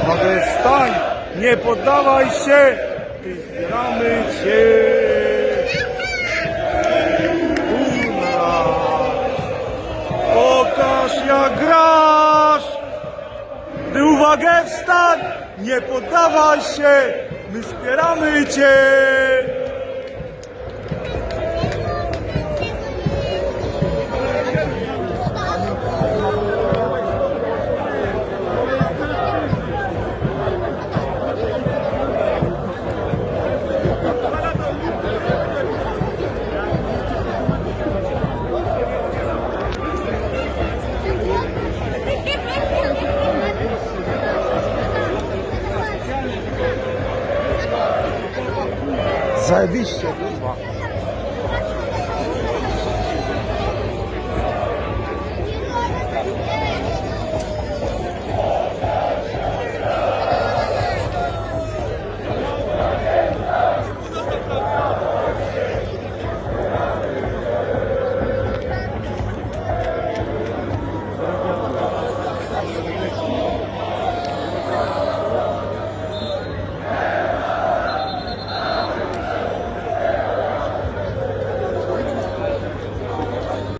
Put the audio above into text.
Wstań, nie poddawaj się, wspieramy cię. Ura. Pokaż jak grasz. Ty uwagę wstań, nie poddawaj się, my wspieramy cię. sahibi işte. Bak.